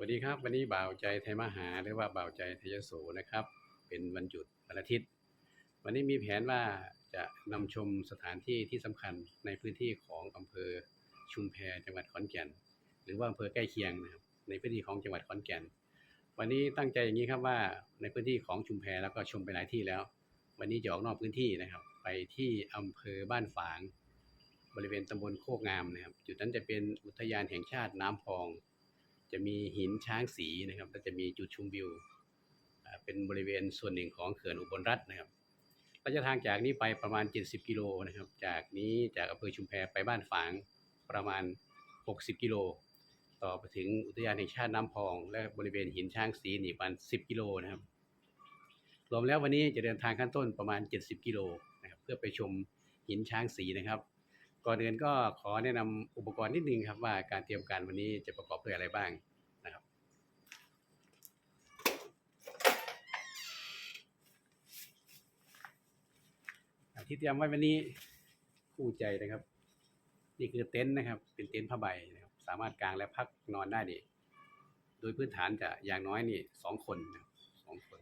วัสดีครับ วันนี้บ่าวใจไทยมหาหรือว่าบ่าวใจไทยโสนะครับ เป็นวันหยุดวันอาทิตย์ วันนี้มีแผนว่าจะนำชมสถานที่ที่สำคัญในพื้นที่ของอำเภอชุมแพจังหวัดขอนแก่น หรือว่าอำเภอใกล้เคียงนะครับในพื้นที่ของจังหวัดขอนแก่น วันนี้ตั้งใจอย่างนี้ครับว่าในพื้นที่ของชุมแพแล้วก็ชมไปหลายที่แล้ว วันนี้จะออกนอกพื้นที่นะครับ ไปที่อำเภอบ้านฝาง บริเวณตำบลโคกงามนะครับ จุดนั้นจะเป็นอุทยานแห่งชาติน้ำพอง จะมีหินช้างสีนะครับและจะมีจุดชมวิวเป็นบริเวณส่วนหนึ่งของเขื่อนอุบลรัฐนะครับระยะทางจากนี้ไปประมาณ 70 กิโลนะครับ จากนี้จากอำเภอชุมแพไปบ้านฝางประมาณ 60 กิโล ต่อไปถึงอุทยานแห่งชาติน้ำพอง และบริเวณหินช้างสีนี่ประมาณ 10 กิโลนะครับ รวมแล้ววันนี้จะเดินทางขั้นต้นประมาณ 70 กิโลนะครับเพื่อไปชมหินช้างสีนะครับ ก่อนอื่นก็ขอแนะนำอุปกรณ์นิดนึงครับว่าการเตรียมการวันนี้จะประกอบด้วยอะไรบ้างนะครับ ที่เตรียมไว้วันนี้คู่ใจนะครับ นี่คือเต็นท์นะครับ เป็นเต็นท์ผ้าใบนะครับ สามารถกางและพักนอนได้นี่โดยพื้นฐานจะอย่างน้อยนี่สองคนนะสองคน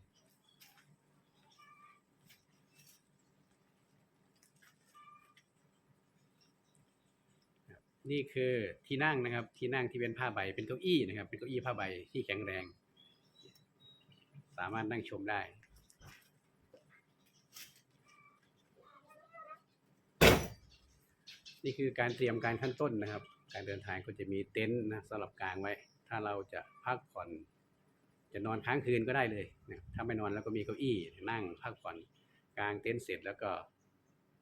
นี่คือที่นั่งนะครับ ที่นั่งที่เป็นผ้าใบ เป็นเก้าอี้นะครับ เป็นเก้าอี้ผ้าใบที่แข็งแรง สามารถนั่งชมได้ นี่คือการเตรียมการขั้นต้นนะครับ การเดินทางก็จะมีเต็นท์นะสำหรับกางไว้ ถ้าเราจะพักผ่อน จะนอนค้างคืนก็ได้เลยนะถ้าไม่นอนแล้วก็มีเก้าอี้นั่งพักผ่อนกางเต็นท์เสร็จแล้วก็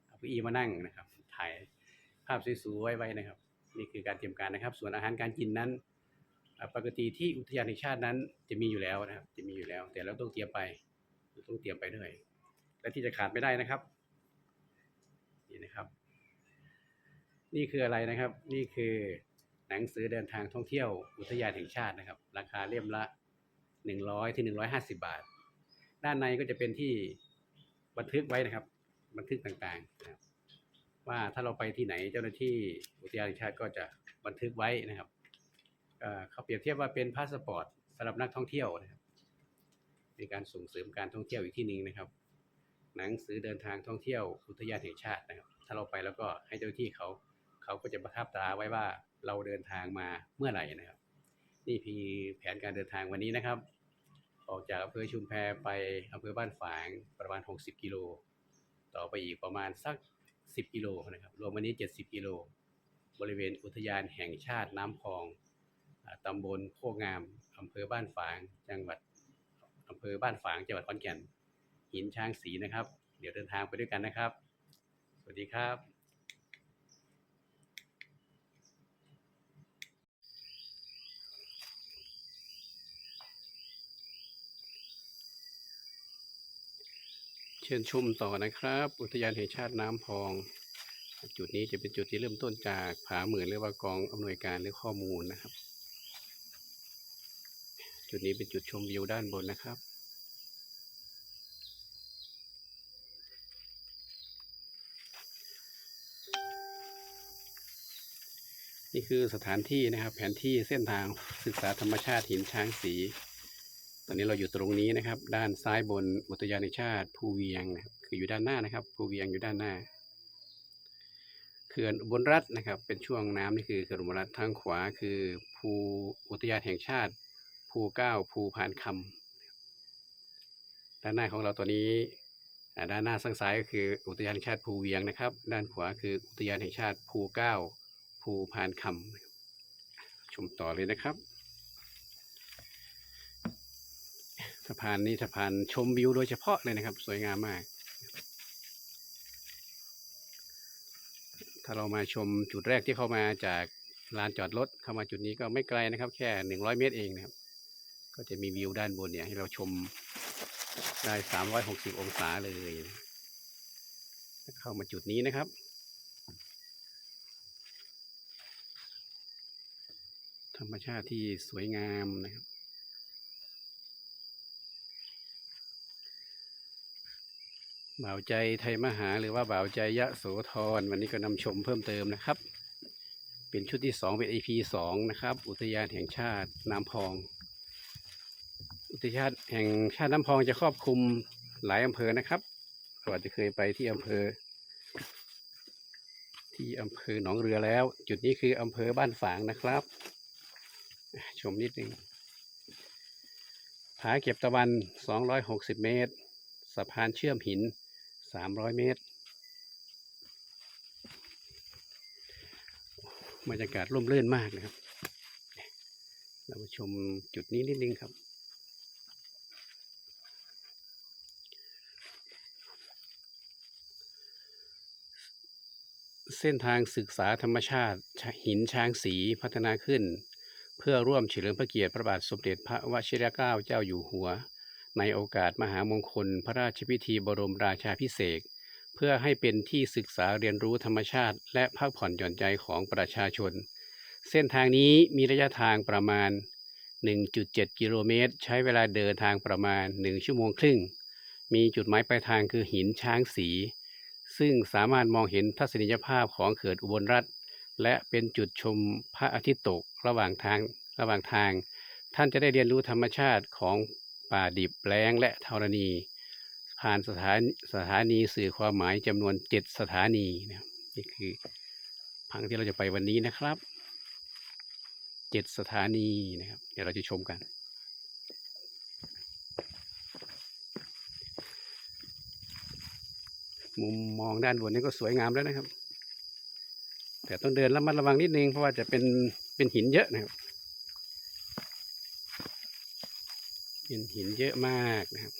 เอาเก้าอี้มานั่งนะครับ ถ่ายภาพสวยๆไว้นะครับ นี่คือการเตรียมการนะครับ ส่วนอาหารการกินนั้นปกติที่อุทยานแห่งชาตินั้นจะมีอยู่แล้วนะครับ จะมีอยู่แล้ว แต่เราต้องเตรียมไปต้องเตรียมไปด้วย และที่จะขาดไม่ได้นะครับ นี่นะครับ นี่คืออะไรนะครับ นี่คือหนังสือเดินทางท่องเที่ยวอุทยานแห่งชาตินะครับ ราคาเล่มละหนึ่งร้อยถึงหนึ่งร้อยห้าสิบาท ด้านในก็จะเป็นที่บันทึกไว้นะครับ บันทึกต่างๆนะครับว่าถ้าเราไปที่ไหนเจ้าหน้าที่อุทยานแห่งชาติก็จะบันทึกไว้นะครับเอ่อเขาเปรียบเทียบว่าเป็นพาสปอร์ตสำหรับนักท่องเที่ยวนะครับในการส่งเสริมการท่องเที่ยวอีกที่หนึ่งนะครับ หนังสือเดินทางท่องเที่ยวอุทยานแห่งชาตินะครับ ถ้าเราไปแล้วก็ให้เจ้าหน้าที่เขา เขาก็จะประทับตราไว้ว่าเราเดินทางมาเมื่อไหร่นะครับ นี่คือแผนการเดินทางวันนี้นะครับ ออกจากอำเภอชุมแพไปอำเภอบ้านฝางประมาณ 60 กิโล ต่อไปอีกประมาณสัก 10 กิโลนะครับ รวมวันนี้ 70 กิโล บริเวณอุทยานแห่งชาติน้ำพองอ่าตำบลโคกงามอำเภอบ้านฝาง จังหวัดอำเภอบ้านฝาง จังหวัดขอนแก่น หินช้างสีนะครับ เดี๋ยวเดินทางไปด้วยกันนะครับ สวัสดีครับ เชิญชมต่อนะครับ อุทยานแห่งชาติน้ำพอง จุดนี้จะเป็นจุดที่เริ่มต้นจากผาหมื่นหรือว่ากองอำนวยการหรือข้อมูลนะครับ จุดนี้เป็นจุดชมวิวด้านบนนะครับนี่คือสถานที่นะครับ แผนที่เส้นทางศึกษาธรรมชาติหินช้างสี ตอนนี้เราอยู่ตรงนี้นะครับ ด้านซ้ายบนอุทยานแห่งชาติภูเวียงนะครับคืออยู่ด้านหน้านะครับภูเวียงอยู่ด้านหน้าเขื่อนอุบลรัฐนะครับ เป็นช่วงน้ำนี่คือเขื่อนอุบลรัฐทางขวาคือภูอุทยานแห่งชาติ ภูเก้าภูพานคำด้านหน้าของเราตัวนี้ด้านหน้าข้างซ้ายก็คืออุทยานแห่งชาติภูเวียงนะครับ ด้านขวาคืออุทยานแห่งชาติภูเก้าภูพานคำชมต่อเลยนะครับ สะพานนี้สะพานชมวิวโดยเฉพาะเลยนะครับ สวยงามมาก ถ้าเรามาชมจุดแรกที่เข้ามาจากลานจอดรถเข้ามาจุดนี้ก็ไม่ไกลนะครับ แค่หนึ่งร้อยเมตรเองนะครับ ก็จะมีวิวด้านบนเนี่ยให้เราชมได้สามร้อยหกสิบองศาเลยเข้ามาจุดนี้นะครับธรรมชาติที่สวยงามนะครับ บ่าวใจไทยมหาหรือว่าบ่าวใจยะโสธรวันนี้ก็นำชมเพิ่มเติมนะครับ เป็นชุดที่สองเป็น EP สองนะครับ อุทยานแห่งชาติน้ำพองตุชาติแห่งชาติน้ำพองจะครอบคลุมหลายอำเภอนะครับเราอาจจะเคยไปที่อำเภอ ที่อำเภอหนองเรือแล้ว จุดนี้คืออำเภอบ้านฝางนะครับ ชมนิดนึงผาเก็บตะวัน 260 เมตร สะพานเชื่อมหิน 300เมตร บรรยากาศร่มรื่นมากนะครับ เรามาชมจุดนี้นิดนึงครับ เส้นทางศึกษาธรรมชาติหินช้างสีพัฒนาขึ้น เพื่อร่วมเฉลิมพระเกียรติพระบาทสมเด็จพระวชิรเกล้าเจ้าอยู่หัว ในโอกาสมหามงคล พระราชพิธีบรมราชาพิเศษเพื่อให้เป็นที่ศึกษาเรียนรู้ธรรมชาติ และพักผ่อนหย่อนใจของประชาชน เส้นทางนี้มีระยะทางประมาณ 1.7 กิโลเมตร ใช้เวลาเดินทางประมาณ 1 ชั่วโมงครึ่ง มีจุดหมายปลายทางคือหินช้างสี ซึ่งสามารถมองเห็นทัศนียภาพของเขื่อนอุบลรัฐ และเป็นจุดชมพระอาทิตย์ตกระหว่างทางระหว่างทาง ท่านจะได้เรียนรู้ธรรมชาติของ ป่าดิบแล้งและธรณี ผ่านสถานสถานีสื่อความหมายจำนวนเจ็ดสถานีนะครับนี่คือพังที่เราจะไปวันนี้นะครับเจ็ดสถานีนะครับ เดี๋ยวเราจะชมกัน มุมมองด้านบนนี้ก็สวยงามแล้วนะครับ แต่ต้องเดินระมัดระวังนิดนึงเพราะว่าจะเป็นเป็นหินเยอะนะครับ เป็นหินเยอะมากนะครับ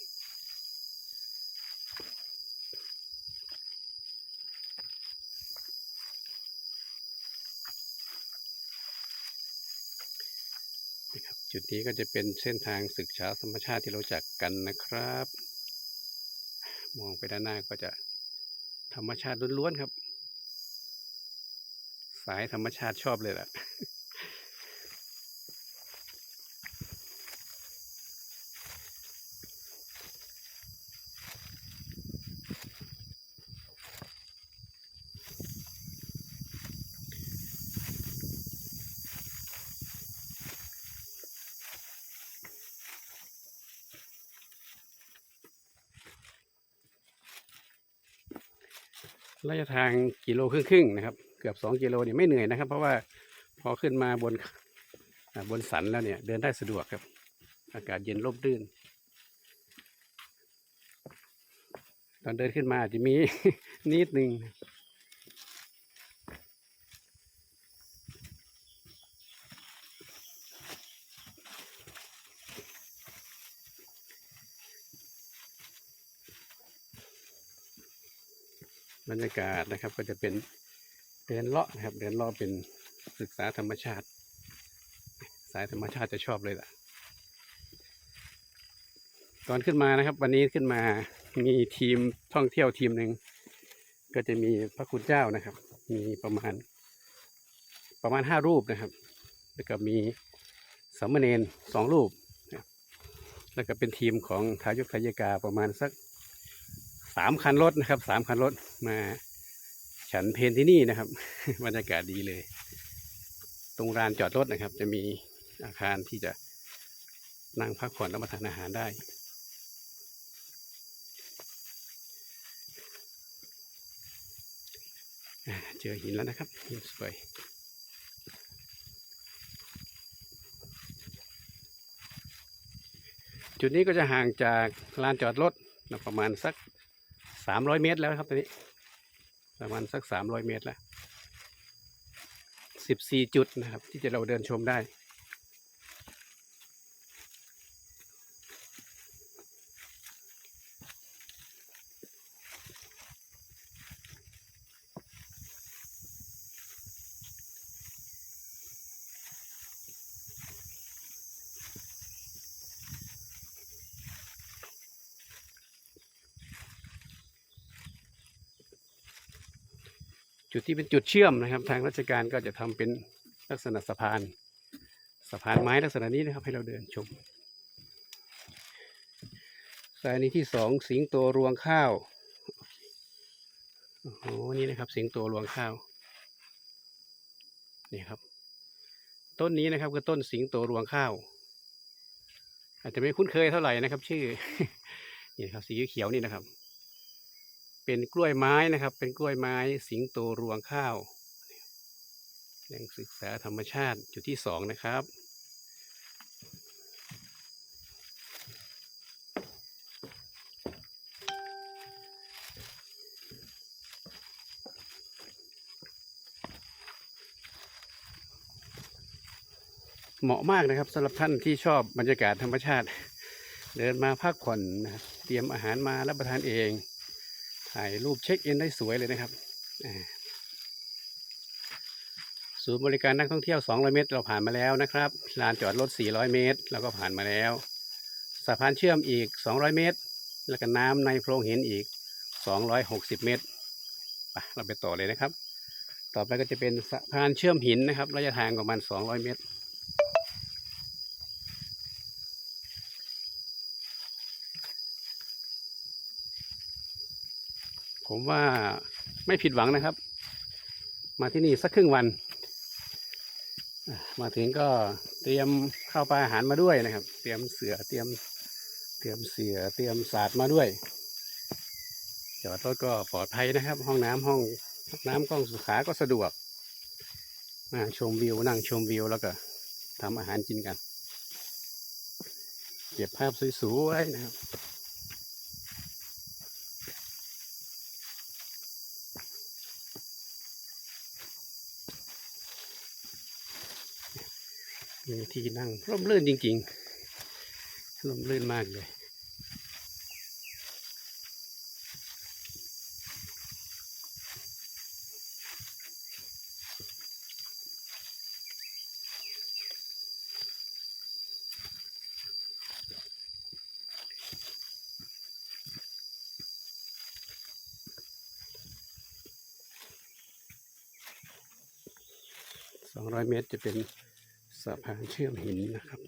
จุดนี้ก็จะเป็นเส้นทางศึกษาธรรมชาติที่เราจักกันนะครับ มองไปด้านหน้าก็จะธรรมชาติล้วนๆครับ สายธรรมชาติชอบเลยล่ะ ระยะทางกิโลครึ่งๆนะครับ เกือบสองกิโลเนี่ยไม่เหนื่อยนะครับ เพราะว่าพอขึ้นมาบนบนสันแล้วเนี่ยเดินได้สะดวกครับ อากาศเย็นร่มรื่น ตอนเดินขึ้นมาอาจจะมีนิดนึง รรยากาศนะครับ ก็จะเป็นเดินเลาะนะครับ เดินเลาะเป็นศึกษาธรรมชาติ สายธรรมชาติจะชอบเลยล่ะ ตอนขึ้นมานะครับ วันนี้ขึ้นมามีทีมท่องเที่ยวทีมหนึ่งก็จะมีพระคุณเจ้านะครับ มีประมาณประมาณห้ารูปนะครับ แล้วก็มีสามเณรสองรูป แล้วก็เป็นทีมของทายกทายกาประมาณสัก สามคันรถนะครับสามคันรถมา ฉันเพลที่นี่นะครับบรรยากาศดีเลย ตรงลานจอดรถนะครับ จะมีอาคารที่จะนั่งพักผ่อนรับประทานอาหารได้เจอหินแล้วนะครับหินสวยจุดนี้ก็จะห่างจากลานจอดรถประมาณสัก สามร้อยเมตรแล้วครับตอนนี้ ประมาณสักสามร้อยเมตรแล้วสิบสี่จุดนะครับ ที่จะเราเดินชมได้ จุดที่เป็นจุดเชื่อมนะครับ ทางราชการก็จะทำเป็นลักษณะสะพาน สะพานไม้ลักษณะนี้นะครับ ให้เราเดินชมสายนี้ที่สองสิงโตรวงข้าวโอ้โหนี่นะครับ สิงโตรวงข้าวนี่ครับ ต้นนี้นะครับคือต้นสิงโตรวงข้าว อาจจะไม่คุ้นเคยเท่าไหร่นะครับ ชื่อนี่ครับสีเขียวนี่นะครับ เป็นกล้วยไม้นะครับ เป็นกล้วยไม้สิงโตรวงข้าวแหล่งศึกษาธรรมชาติจุดที่สองนะครับ เหมาะมากนะครับสำหรับท่านที่ชอบบรรยากาศธรรมชาติ เดินมาพักผ่อนเตรียมอาหารมารับประทานเอง ถ่ายรูปเช็คอินได้สวยเลยนะครับศูนย์บริการนักท่องเที่ยว 200 เมตร เราผ่านมาแล้วนะครับ ลานจอดรถ 400 เมตร เราก็ผ่านมาแล้ว สะพานเชื่อมอีก 200 เมตร แล้วก็น้ำในโพรงหินอีก 260 เมตรไปเราไปต่อเลยนะครับ ต่อไปก็จะเป็นสะพานเชื่อมหินนะครับ ระยะทางประมาณ 200 เมตร ผมว่าไม่ผิดหวังนะครับ มาที่นี่สักครึ่งวัน มาถึงก็เตรียมข้าวปลาอาหารมาด้วยนะครับ เตรียมเสือเตรียมเตรียมเสือเตรียมศาสตร์มาด้วยจอดรถก็ปลอดภัยนะครับ ห้องน้ำห้องน้ำกล้องสุขาก็สะดวกมาชมวิวนั่งชมวิวแล้วก็ทำอาหารกินกัน เก็บภาพสวยๆนะครับีที่นั่งร่มรื่นจริงๆร่มรื่นมากเลยสองร้อยเมตรจะเป็น สะพานเชื่อมหินนะครับ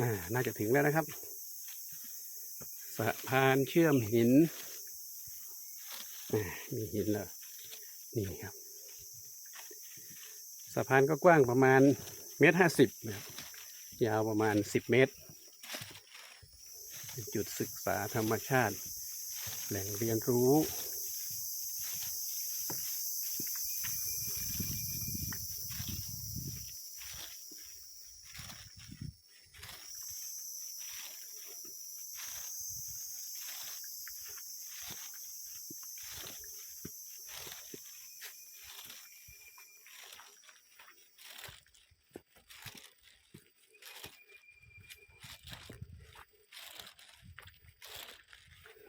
อ่า น่าจะถึงแล้วนะครับ สะพานเชื่อมหิน มีหินแล้วนี่ครับ สะพานก็กว้างประมาณเมตรห้าสิบนะครับ ยาวประมาณสิบเมตร จุดศึกษาธรรมชาติ แหล่งเรียนรู้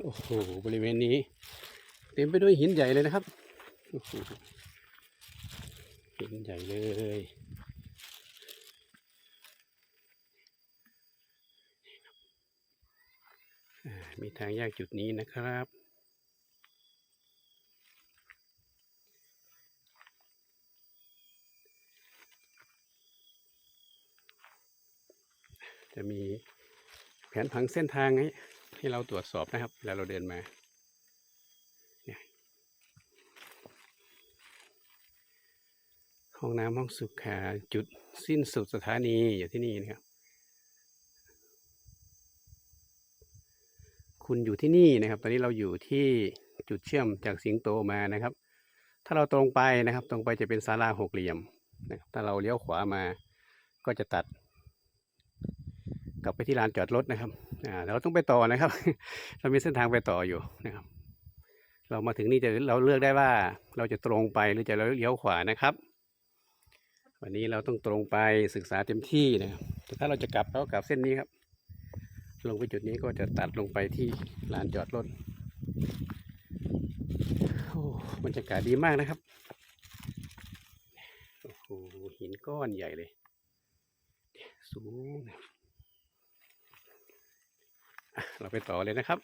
อ้โหบริเวณนี้ เต็มไปด้วยหินใหญ่เลยนะครับหินใหญ่เลยมีทางแยกจุดนี้นะครับจะมีแผนผังเส้นทางให้ ให้เราตรวจสอบนะครับเวลาเราเดินมาห้องน้ำห้องสุขาจุดสิ้นสุดสถานีอยู่ที่นี่นะครับ คุณอยู่ที่นี่นะครับ ตอนนี้เราอยู่ที่จุดเชื่อมจากสิงโตมานะครับ ถ้าเราตรงไปนะครับ ตรงไปจะเป็นศาลาหกเหลี่ยมนะครับถ้าเราเลี้ยวขวามาก็จะตัด กลับไปที่ลานจอดรถนะครับ อ่าเราต้องไปต่อนะครับ เรามีเส้นทางไปต่ออยู่นะครับ เรามาถึงนี่จะเราเลือกได้ว่า เราจะตรงไปหรือจะเลี้ยวขวานะครับ วันนี้เราต้องตรงไปศึกษาเต็มที่นะครับแต่ถ้าเราจะกลับเราก็กลับเส้นนี้ครับ ลงไปจุดนี้ก็จะตัดลงไปที่ลานจอดรถโอ้บรรยากาศดีมากนะครับโอ้โหหินก้อนใหญ่เลย สูงนะ เราไปต่อเลยนะครับ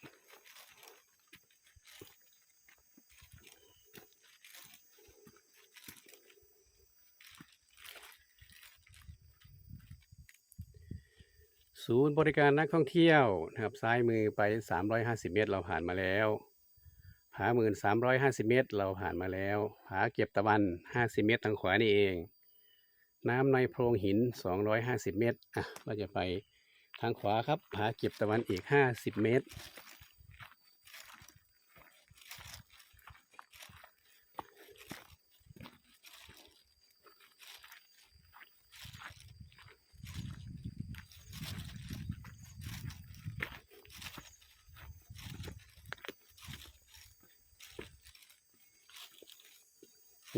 ศูนย์บริการนักท่องเที่ยวนะครับซ้ายมือไป 350 เมตร เราผ่านมาแล้วผาหมื่น350เมตร เราผ่านมาแล้วผาเก็บตะวัน50เมตรทางขวานี่เอง น้ำในโพรงหิน250เมตรอะเราจะไป ทางขวาครับผาเก็บตะวันอีก50เมตร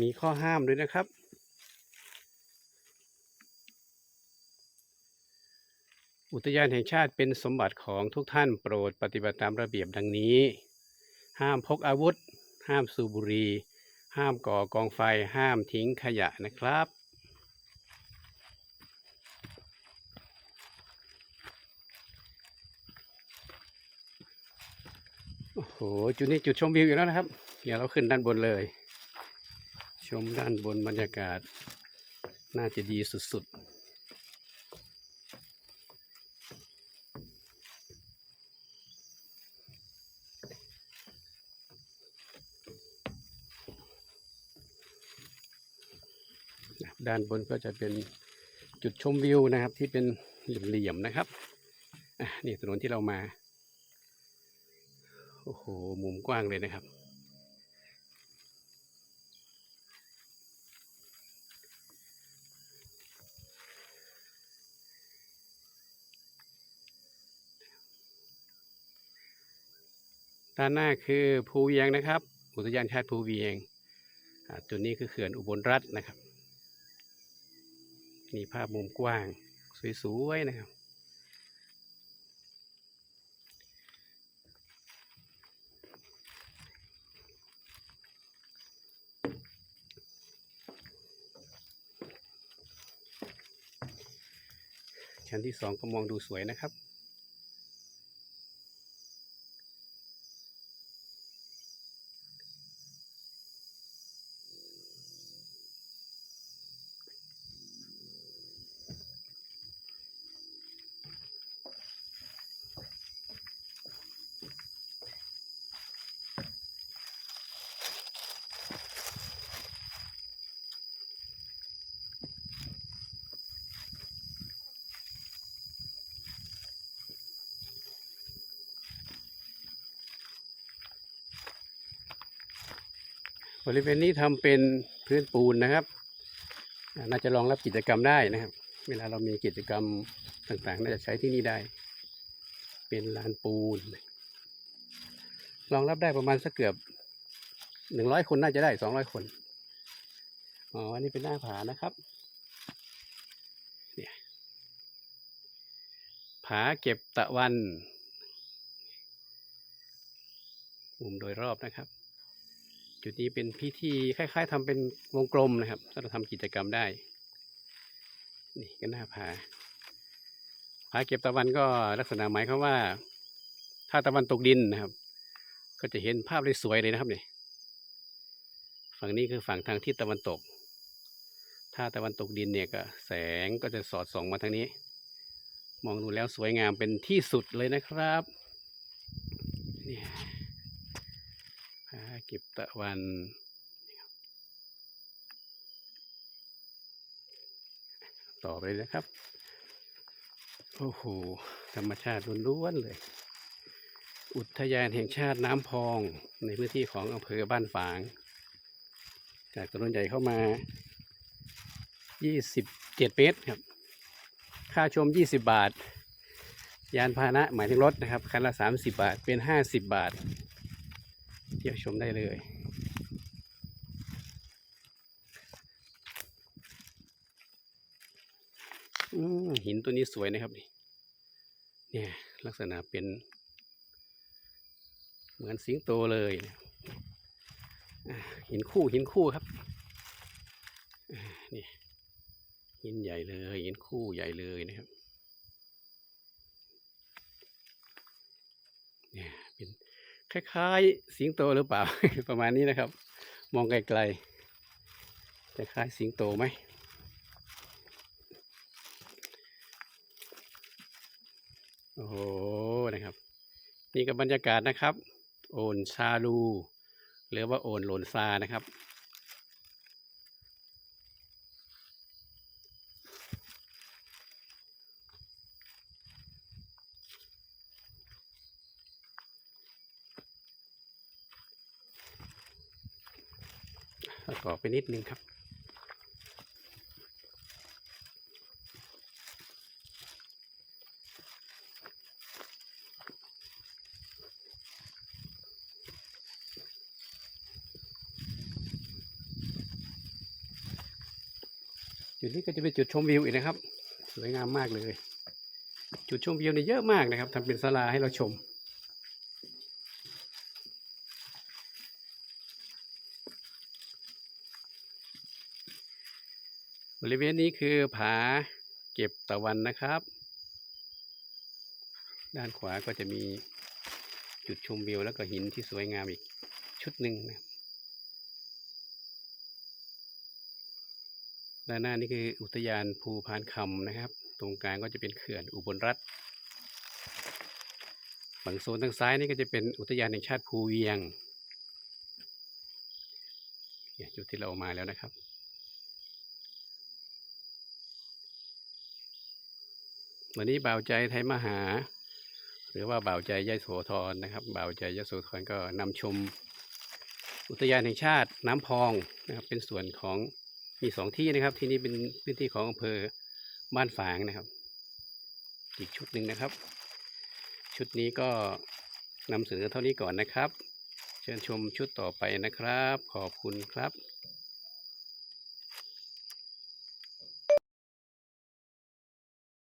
มีข้อห้ามด้วยนะครับ อุทยานแห่งชาติเป็นสมบัติของทุกท่านโปรดปฏิบัติตามระเบียบดังนี้ ห้ามพกอาวุธ ห้ามสูบบุหรี่ ห้ามก่อกองไฟ ห้ามทิ้งขยะนะครับ โอ้โห จุดนี้จุดชมวิวอยู่แล้วนะครับ เดี๋ยวเราขึ้นด้านบนเลย ชมด้านบนบรรยากาศ น่าจะดีสุดๆ ด้านบนก็จะเป็นจุดชมวิวนะครับ ที่เป็นเหลี่ยมๆนะครับนี่ถนนที่เรามาโอ้โหมุมกว้างเลยนะครับ ด้านหน้าคือภูเวียงนะครับ อุทยานชาติภูเวียงจุดนี้คือเขื่อนอุบลรัฐนะครับ มีภาพมุมกว้าง สวยๆนะครับชั้นที่สองก็มองดูสวยนะครับ บริเวณนี้ทำเป็นพื้นปูนนะครับ น่าจะรองรับกิจกรรมได้นะครับ เวลาเรามีกิจกรรมต่างๆ น่าจะใช้ที่นี่ได้ เป็นลานปูน รองรับได้ประมาณสักเกือบหนึ่งร้อยคนน่าจะได้สองร้อยคน อ๋อ อันนี้เป็นหน้าผานะครับ เนี่ย ผาเก็บตะวัน มุมโดยรอบนะครับ จุดนี้เป็นพิธีคล้าย ๆทำเป็นวงกลมนะครับสำหรับทำกิจกรรมได้ นี่ก็น่าผาผาเก็บตะวันก็ลักษณะหมายความว่า ถ้าตะวันตกดินนะครับ ก็จะเห็นภาพได้สวยเลยนะครับเนี่ยฝั่งนี้คือฝั่งทางทิศตะวันตก ถ้าตะวันตกดินเนี่ยก็แสงก็จะสอดส่องมาทางนี้ มองดูแล้วสวยงามเป็นที่สุดเลยนะครับ เนี่ย เก็บตะวันต่อไปเลยนะครับ โอ้โห ธรรมชาติล้วนๆเลย อุทยานแห่งชาติน้ำพองในพื้นที่ของอำเภอบ้านฝาง จากถนนใหญ่เข้ามา 27 เมตรครับ ค่าชม 20 บาท ยานพาหนะหมายถึงรถนะครับ คันละ 30 บาท เป็น 50 บาท เที่ยวชมได้เลยอหินตัวนี้สวยนะครับนี่เนี่ยลักษณะเป็น เหมือนสิงโตเลยหินคู่หินคู่ครับนี่หินใหญ่เลยหินคู่ใหญ่เลยนะครับเนี่ย คล้ายๆ สิงโตหรือเปล่า ประมาณนี้นะครับ มองไกลๆจะคล้ายสิงโตไหมโอ้โหนะครับ นี่ก็บรรยากาศนะครับ โอนชาลู หรือว่าโอนหลนซานะครับ ประกไปนิดนึงครับ จุดนี้ก็จะเป็นจุดชมวิวอีกนะครับ สวยงามมากเลย จุดชมวิวเนี่ยเยอะมากนะครับทำเป็นศาลาให้เราชม ริเวณนี้คือผาเก็บตะวันนะครับ ด้านขวาก็จะมีจุดชมวิวแล้วก็หินที่สวยงามอีกชุดหนึ่งนะครับด้านหน้านี่คืออุทยานภูพานคำนะครับ ตรงกลางก็จะเป็นเขื่อนอุบลรัฐฝั่งโซนทางซ้ายนี่ก็จะเป็นอุทยานแห่งชาติภูเวียงจุดที่เรามาแล้วนะครับ วันนี้บ่าวใจไทยมหา หรือว่าบ่าวใจยะโสธรนะครับบ่าวใจยะโสธรก็นำชม อุทยานแห่งชาติน้ำพองนะครับ เป็นส่วนของมีสองที่นะครับ ที่นี่เป็นพื้นที่ของอำเภอบ้านฝางนะครับ อีกชุดหนึ่งนะครับ ชุดนี้ก็นำเสนอเท่านี้ก่อนนะครับ เชิญชมชุดต่อไปนะครับ ขอบคุณครับ